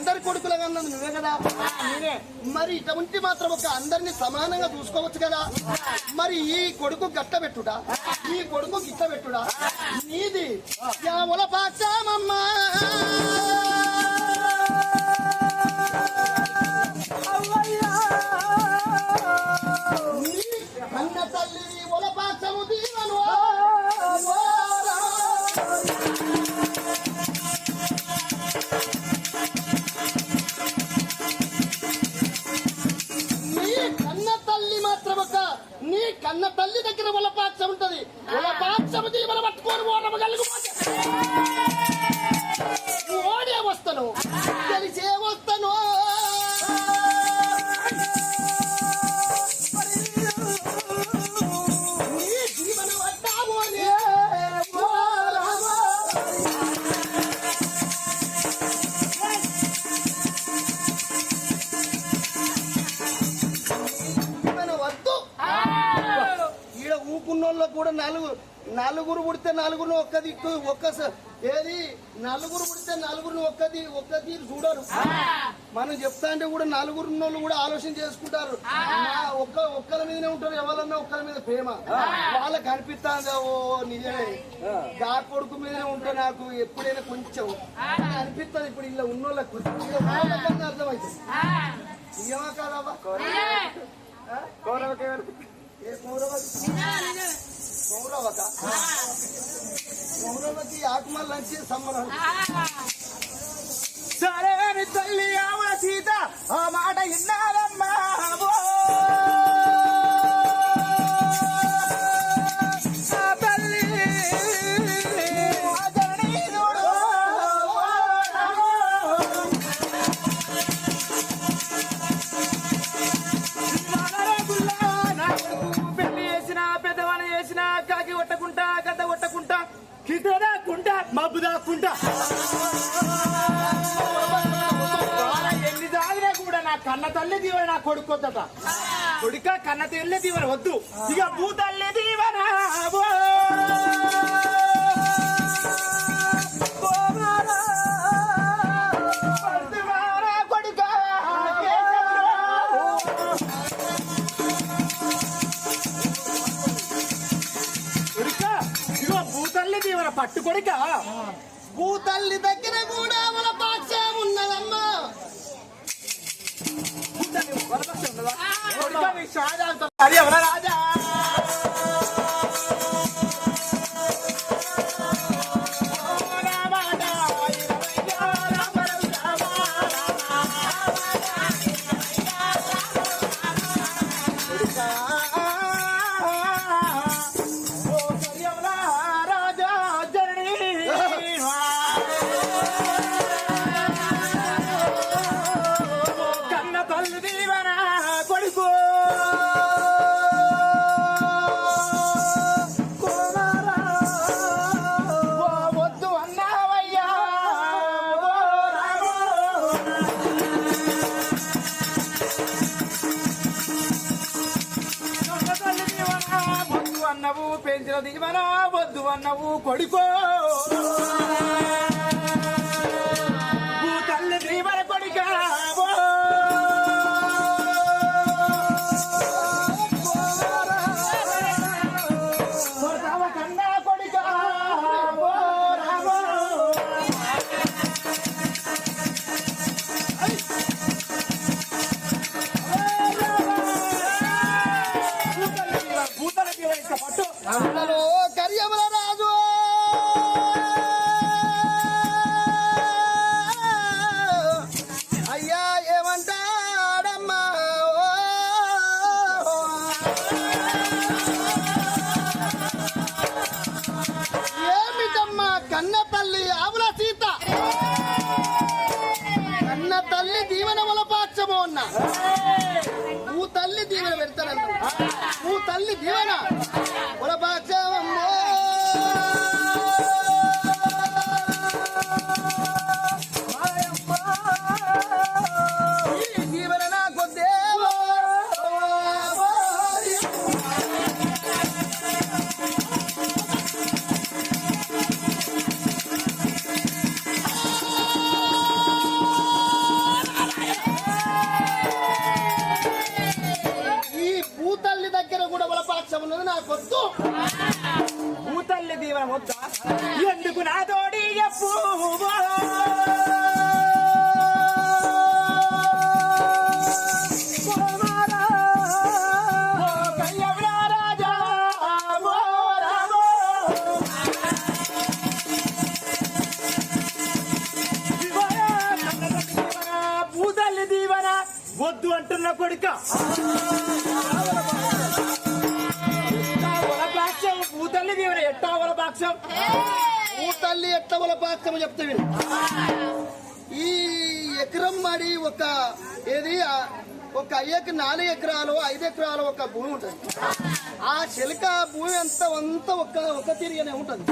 అందరి కొడుకుల కన్నది నువ్వే కదా? నేనే. మరి ఇట ఉంటే మాత్రం ఒక అందరిని సమానంగా చూసుకోవచ్చు కదా? మరి ఈ కొడుకు గట్ట పెట్టుడా? ఈ కొడుకు గిట్ట పెట్టుడా? నీది యాముల పాచామమ్మా నీ తల్లి ఒల పాచము దీవను కన్న తల్లి దగ్గర వలపాక్షం ఉంటది. వలపాక్షం దీవన పట్టుకొని ఓడమ కలిగిపోతే నలుగురు పుడితే నలుగురు ఒక్క దిక్కు ఒక్క ఏది? నలుగురు పుడితే నలుగురిని ఒక్క ది ఒక్క తీరు చూడరు మనం చెప్తా అంటే కూడా నలుగురు ఉన్నోళ్ళు కూడా ఆలోచన చేసుకుంటారు. ఒక్క ఒక్కరి మీదనే ఉంటారు ఎవరన్నా ఒక్కరి మీద ప్రేమ. వాళ్ళకి అనిపిస్తాంది ఓ నిజమే. గా కొడుకు మీదనే ఉంటే నాకు ఎప్పుడైనా కొంచెం అనిపిస్తుంది ఇప్పుడు ఇలా ఉన్నోళ్ళకన్నా అర్థమవుతుంది నిజమా కాదవ్వా కౌరవకే కౌరవకి ఆత్మలు నుంచి సంబరం. సరే తల్లి ఆవిడ సీత ఆ మాట విన్నారమ్మా కన్న తల్లి దీవెన వద్దు. ఇక భూతల్లి దీవెన పట్టు కొడుక. భూతల్లి దగ్గర కూడా మన పాక్షం ఉన్నదమ్మా. భూతల్లి వరపక్షం ఉన్నదా? కొడుక నీ కన్నపల్లి తల్లి ఆవుల సీత. కన్న తల్లి దీవెన వల అన్న. తల్లి దీవెన పెడతానన్నా ఊ తల్లి దీవెన వల ఉన్నది నాకొద్దు భూతల్లి దీవెన వద్దా? ఎందుకు నా తోడి చెప్పు ఊ తల్లి చెప్తే విను. ఈ ఎకరం మడి ఒక ఏది? ఒక అయ్యకి నాలుగు ఎకరాలు ఐదు ఎకరాలు ఒక భూమి ఉంటుంది. ఆ చిలక భూమి అంతా అంతా ఒక్క ఒక తిరిగానే ఉంటుంది.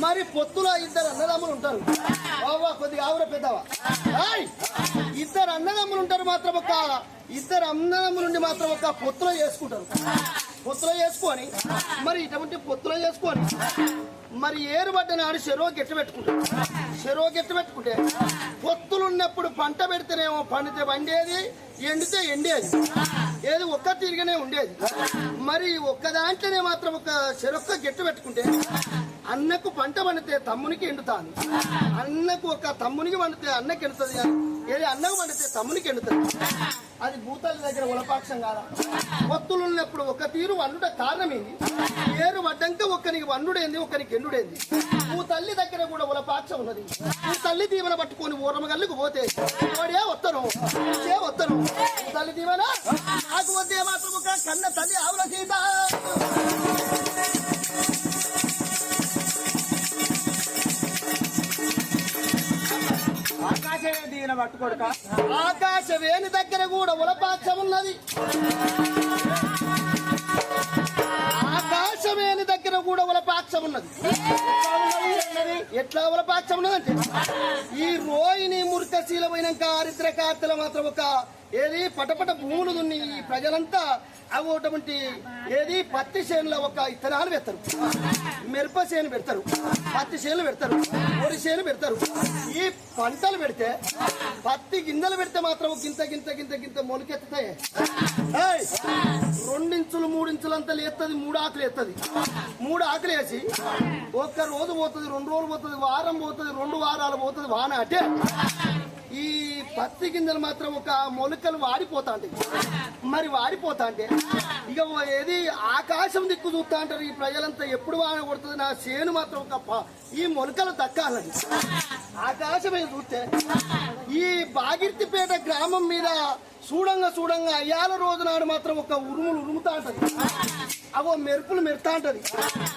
మరి పొత్తులో ఇద్దరు అన్నదమ్ములు ఉంటారు. బావా కొద్దిగా ఆవుర పెద్దవా? ఇద్దరు అన్నదమ్ములు ఉంటారు మాత్రం ఒక ఇద్దరు అన్నదమ్ములు నుండి మాత్రం ఒక పొత్తులో చేసుకుంటారు పొత్తులో చేసుకొని మరి ఇటువంటి పొత్తులో చేసుకొని మరి ఏరు పడ్డనాడు చెరువు గిట్ట పెట్టుకుంటాడు చెరువు గిట్ట పెట్టుకుంటే పొత్తులు ఉన్నప్పుడు పంట పెడితేనేమో పండితే పండేది ఎండితే ఎండేది. ఏది ఒక్క తిరిగినే ఉండేది. మరి ఒక్క దాంట్లోనే మాత్రం ఒక చెరొక్క గిట్ట పెట్టుకుంటే అన్నకు పంట పండితే తమ్మునికి ఎండుతాను. అన్నకు ఒక తమ్మునికి పండితే అన్నకి ఎండుతుంది కానీ ఏది అన్నకు పండితే తమ్మునికి ఎండుతుంది? అది భూతాల దగ్గర ఉలపాక్షం కాదా? పొత్తులు ఉన్నప్పుడు ఒక తీరు వండుట కారణమేంది ఏరు వడ్డంక ఒకరికి వండుడేంది ఒకరికి ఎండుడేంది? నువ్వు తల్లి దగ్గర కూడా ఉలపాక్షం ఉన్నది. నువ్వు తల్లి దీవెన పట్టుకొని ఊరమగల్లుకు పోతే వాడే వత్తను చే వత్తను తల్లి దీవెన? నాకు వద్దే మాత్రం ఒక కన్న తల్లి ఆవుల సీత. ఆకాశమే దీవెన పట్టుకోడుక. ఆకాశ వేణి దగ్గర కూడా ఉలపాక్షం ఉన్నది ఆకాశమేని దగ్గర కూడా ఉలపాక్షం ఉన్నది. ఎట్లా ఉలపాక్షం ఉన్నదంటే ఈ రోయిని మురికశీలమైనాక ఆరిద్రకార్తెల మాత్రం ఒక ఏది పటపట భూములు దున్ని ఈ ప్రజలంతా అటువంటి ఏది పత్తి చేనులో ఒక ఇత్తనాలు పెడతారు. మిరప చేను పెడతారు. పత్తి చేనులు పెడతారు. వరి చేను పెడతారు. ఈ పంటలు పెడితే పత్తి గింజలు పెడితే మాత్రం గింత గింత గింత గింత మొలకెత్తుతాయి ఏయ్! ఎత్తది లేస్తుంది మూడు ఆకులు ఎత్తది మూడు ఆకులు వేసి ఒక్క రోజు పోతుంది రెండు రోజులు పోతుంది వారం పోతుంది రెండు వారాలు పోతుంది వాన అంటే పత్తి గింజలు మాత్రం ఒక మొలకలు వాడిపోతా మరి వాడిపోతా ఇక ఏది ఆకాశం దిక్కు చూస్తా అంటారు ఈ ప్రజలంతా ఎప్పుడు వాన కొడుతుంది నా చేను మాత్రం ఒక ఈ మొలకలు దక్కాలని. ఆకాశమే చూస్తే ఈ బాగిర్తిపేట గ్రామం మీద చూడంగా చూడంగా అయ్యాల రోజు నాడు మాత్రం ఒక ఉరుములు ఉరుముతా ఉంటది అవో మెరుపులు మెరుతా ఉంటది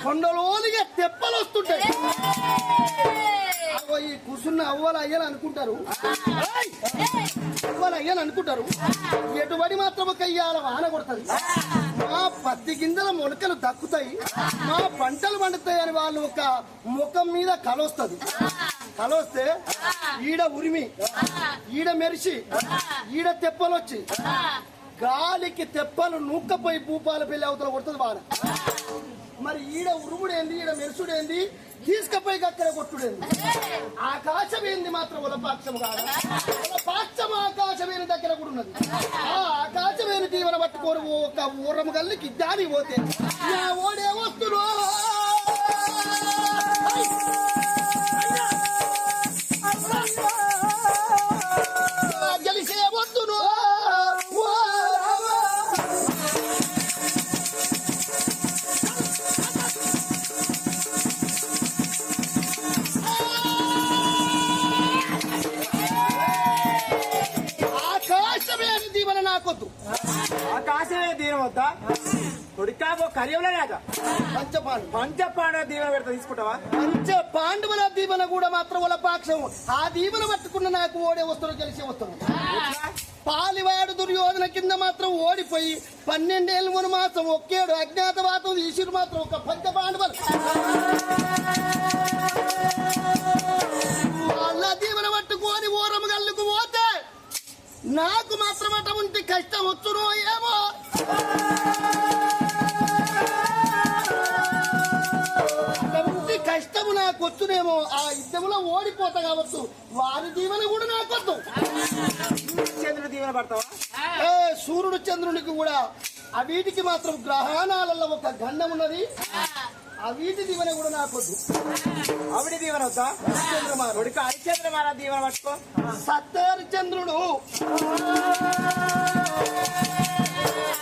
కొండలోనిగా తెప్పలు వస్తుంటాయి ఈ కూర్చున్న అవ్వలు అయ్యాలు అనుకుంటారు! అవ్వలు అయ్యాలు అనుకుంటారు. ఎటుబడి మాత్రం ఒక ఇయ్యాల వాన కొడుతుంది. మా పత్తి గింజల మొలకలు దక్కుతాయి. మా పంటలు పండుతాయి అని వాళ్ళు ఒక ముఖం మీద కలొస్తుంది. కలొస్తే ఈడ ఉరిమి ఈడ మెరిసి ఈడ తెప్పలు వచ్చి గాలికి తెప్పలు నూక్కపోయి భూపాల పెళ్ళి అవతల కొడుతుంది వాన. మరి ఈడ ఉరుముడేంది ఈడ మెరుసుడేంది తీసుకపోయి అక్కడ కొట్టుడేంది? ఆకాశం ఏంది మాత్రం ఉలపాక్షం కాదు? ఉలపాక్షం ఆకాశమైన దగ్గర కూడా ఉన్నది. ఆ ఆకాశమైన దీవెన పట్టుకోరు ఒక ఊరము గల్లికి దాని పోతే. ఓడే వస్తున్నా లేక పంచపాండు పంచపాండ దీవెన పెడతా తీసుకుంటావా? పంచ పాండవుల దీవెన కూడా మాత్రం వాళ్ళ పాక్షం. ఆ దీవెన పట్టుకున్న నాకు ఓడే వస్తుడు గెలిచే వస్తుడు పాలివాడు దుర్యోధన కింద మాత్రం ఓడిపోయి పన్నెండేళ్ళు మూడు మాసం ఒకేడు అజ్ఞాతవాతం ఈశ్వరు మాత్రం ఒక పంచ పాండవులు వాళ్ళ దీవెన పట్టుకొని ఓరము గల్లుకు పోతే నాకు మాత్రం అటువంటి కష్టం వచ్చును ఏమో? కష్టము నాకు వచ్చునేమో ఆ యుద్ధంలో ఓడిపోతా కావచ్చు వారి దీవెన కూడా నాకొద్దు. చంద్రుడు దీవెన పడతావా? ఏ, సూర్యుడు చంద్రునికి కూడా ఆ వీటికి మాత్రం గ్రహణాలలో ఒక గండం ఉన్నది. ఆ. వీటి దీవెన కూడా నాకొద్దు. ఆవిడ దీవెన వద్దా? చంద్రమారు కొడుక హరిచంద్ర మహారాజ్ దీవెన పట్టుకో. సత్యహరిచంద్రుడు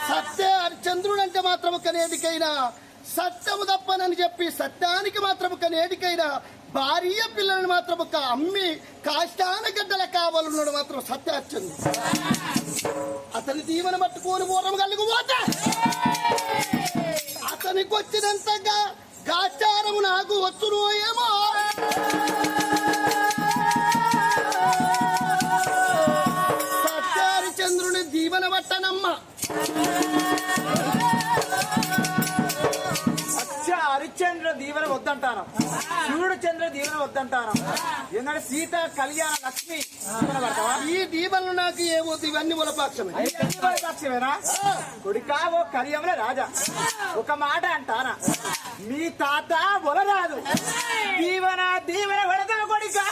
సత్య హరిచంద్రుడు అంటే మాత్రం ఒక నేటికైనా సత్యము తప్పనని చెప్పి సత్యానికి మాత్రం ఒక నేటికైనా భార్య పిల్లలను మాత్రం ఒక అమ్మి కాష్టాన గడ్డల కావాలన్నాడు మాత్రం సత్య అతని దీవెన పట్టుకొని పూర్వం కలిగిపోతే అతనికి వచ్చినంతగా గాచారము నాకు వచ్చును ఏమో. శివుడు చంద్ర దీవెన వద్దంటాను ఎందుకంటే సీత కళ్యాణ లక్ష్మి ఈ దీవెనలు నాకు ఏమవుతుంది ఇవన్నీ ములపాక్షమే అయ్యి పక్షమేనా? కొడుకా ఓ కలియంలో రాజా. ఒక మాట అంటారా మీ తాత బొలరాదు దీవెన దీవెన పడతా కొడుకా.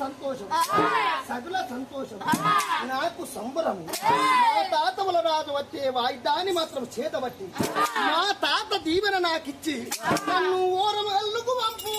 సంతోషం. సగుల సంతోషం. నాకు సంబరం మా తాతముల రాజు వచ్చే వాయిద్యాన్ని మాత్రం చేతబట్టి. మా తాత దీవెన నాకిచ్చి నన్ను ఓరం అల్లుకు పంపు.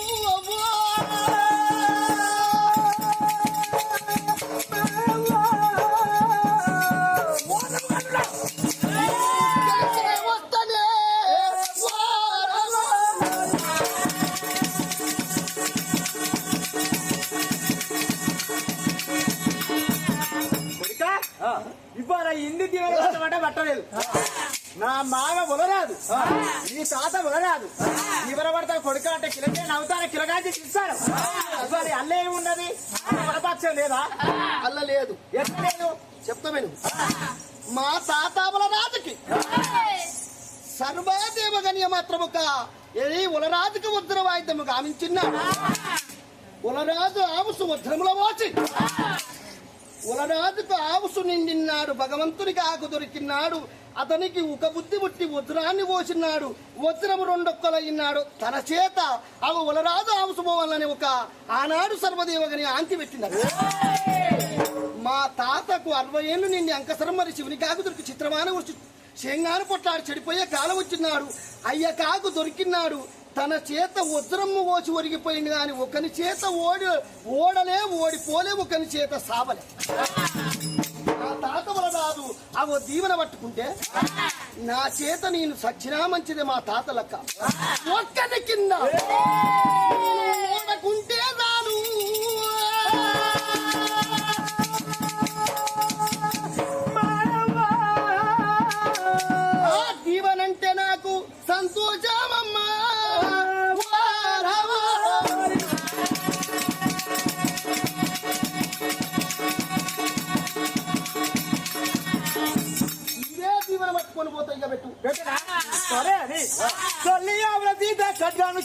నా మామ ఉలరాదు. నీ తాత ఉలరాదు. దీవెన పడతా కొడుక అంటే కిలకే నవ్వుతారా కిలకాంచి తీస్తారు అసలు అల్లే ఉన్నది? వరపక్షం లేదా? అల్ల లేదు. ఎట్లా లేదు? చెప్తా మా తాత ఉలరాజుకి. సర్వదేవగణ్య మాత్రము ఒక ఉలరాజుకి ఉద్ర వాయిద్యము గామించిన్నాడు ఉలరాజు ఆవుసు ఉద్రముల వాచి ఉలరాజుకు ఆవుసు నిండినాడు భగవంతునికి ఆకు దొరికినాడు అతనికి ఒక బుద్ధి పుట్టి వజ్రాన్ని పోసినాడు. వజ్రము రెండొక్కలయ్యినాడు తన చేత ఆ ఉలరాజు ఆవుసు ఒక ఆనాడు సర్వదేవగని ఆంతి పెట్టినాడు మా తాతకు అరవై ఏళ్ళు నిండి అంకసరం మరి శివుని కాకు దొరికి చిత్రమాన వచ్చి శంగాను పొట్లాడు చెడిపోయే కాలం వచ్చినాడు. అయ్య కాకు దొరికినాడు. తన చేత ఉద్రమ్ము ఓచి ఒరిగిపోయింది కానీ ఒకని చేత ఓడి ఓడలే ఓడిపోలే ఒకని చేత సావలే. ఆ తాత కాదు. అవో దీవెన పట్టుకుంటే నా చేత నేను సచ్చినా మంచిదే మా తాత లెక్క. ఒక్కటి కింద ఓడకుంటే రాను. దీవెనంటే నాకు సంతోషమమ్మా. ఆవిడ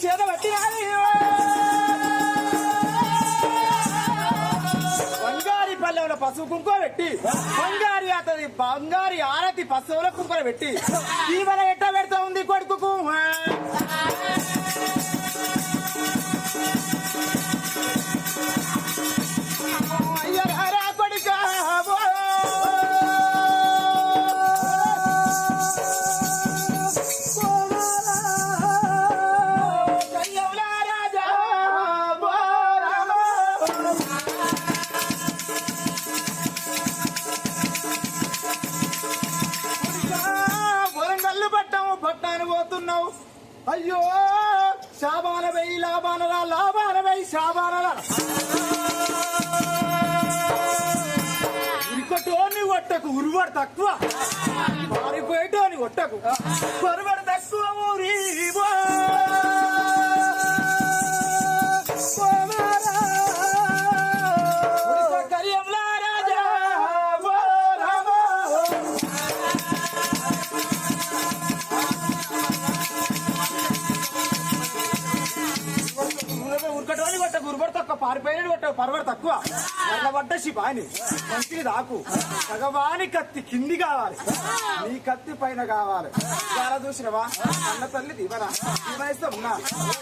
చేత పట్టినాని బంగారి పల్లెవుల పసుపు కుంకుమ పెట్టి బంగారి అతని బంగారి ఆరతి పశువుల కుంకుమ పెట్టి ఈవెల పరవడు తక్కువ. ఎర్రబడ్డ శివాని మంచిది దాకు. భగవాని కత్తి కింది కావాలి. నీ కత్తి పైన కావాలి. చాలా చూసినవా? అన్న తల్లి దీవన. దీవనిస్తే ఉన్నా.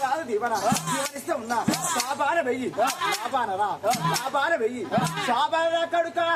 కాదు దీవన. దీవనిస్తే ఉన్నా. సాబాన వెయ్యి. శాబాన రా. శాబాన వెయ్యి. సాబాన కడుకా.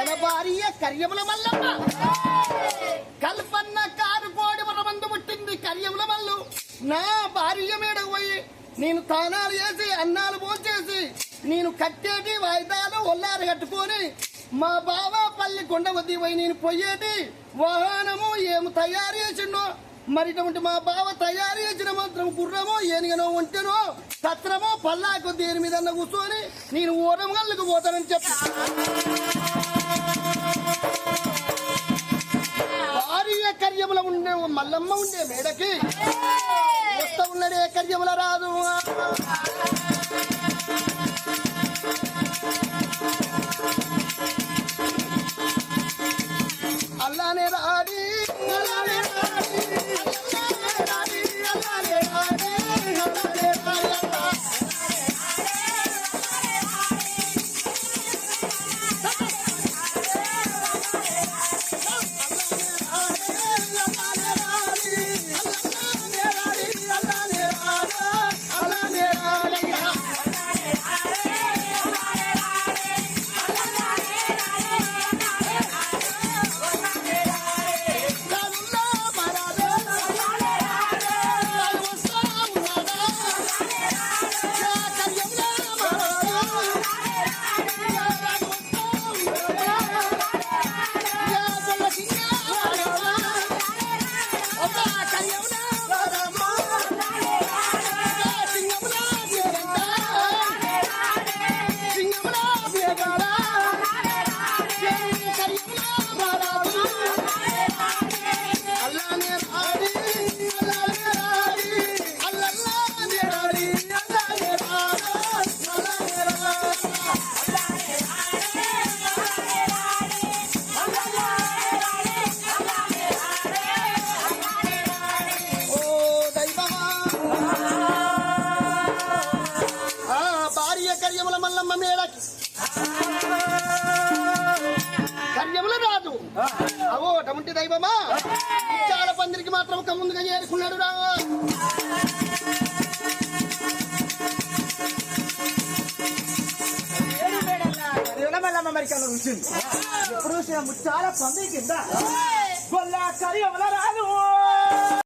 తన భార్య కర్యముల మల్లమ్మ కల్పన్న కారు కోడి మందు పుట్టింది కర్యముల మల్లు నా భార్య మీద పోయి నేను తానాలు చేసి అన్నాలు పోసేసి నేను కట్టేటి వాయిదాలు ఒల్లారు కట్టుకొని మా బావ పల్లి కొండ వద్ది పోయి నేను పోయేటి వాహనము ఏమి తయారు చేసిండో మరి ఇటువంటి మా బావ తయారు చేసిన మాత్రం గుర్రమో ఏనుగనో ఒంటెనో సత్రమో పల్లాకు దేని మీద కూర్చొని నేను ఓరంగల్లకు పోతానని చెప్పి భార్య కర్యముల ఉండే మల్లమ్మ ఉండే మేడకి. వస్తా ఉన్నడే కర్యముల రాదు. ముందుగా చేరుకున్నాడు రా అమెరికాలో ఉంచింది ఎప్పుడు చూసిన ముచ్చాల పంది కింద గొల్ల కరి రాదు